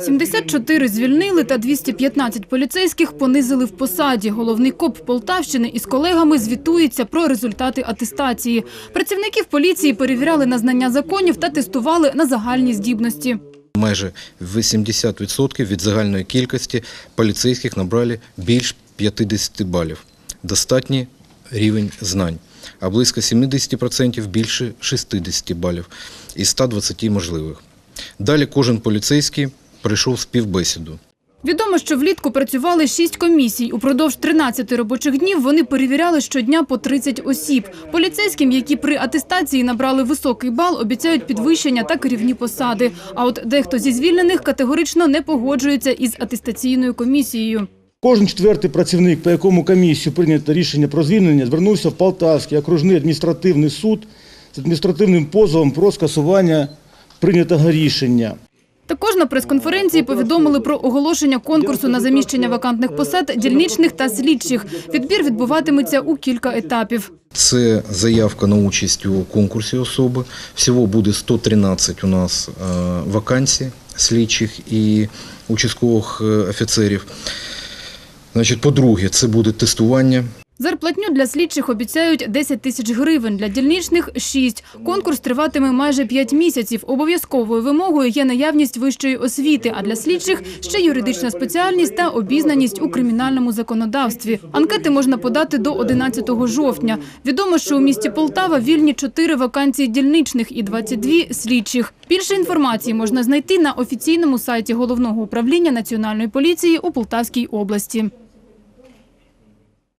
74 звільнили та 215 поліцейських понизили в посаді. Головний коп Полтавщини із колегами звітується про результати атестації. Працівників поліції перевіряли на знання законів та тестували на загальні здібності. Майже 80% від загальної кількості поліцейських набрали більш 50 балів. Достатній рівень знань. А близько 70% більше 60 балів із 120 можливих. Далі кожен поліцейський пройшов співбесіду. Відомо, що влітку працювали шість комісій. Упродовж 13 робочих днів вони перевіряли щодня по 30 осіб. Поліцейським, які при атестації набрали високий бал, обіцяють підвищення та керівні посади. А от дехто зі звільнених категорично не погоджується із атестаційною комісією. Кожен четвертий працівник, по якому комісію прийнято рішення про звільнення, звернувся в Полтавський окружний адміністративний суд з адміністративним позовом про скасування прийнятого рішення. Також на прес-конференції повідомили про оголошення конкурсу на заміщення вакантних посад дільничних та слідчих. Відбір відбуватиметься у кілька етапів. Це заявка на участь у конкурсі особи. Всього буде 113 у нас е, вакансій слідчих і участкових е, офіцерів. Значить, по-друге, це буде тестування. Зарплатню для слідчих обіцяють 10 тисяч гривень, для дільничних – 6. Конкурс триватиме майже 5 місяців. Обов'язковою вимогою є наявність вищої освіти, а для слідчих – ще юридична спеціальність та обізнаність у кримінальному законодавстві. Анкети можна подати до 11 жовтня. Відомо, що у місті Полтава вільні 4 вакансії дільничних і 22 слідчих. Більше інформації можна знайти на офіційному сайті Головного управління Національної поліції у Полтавській області.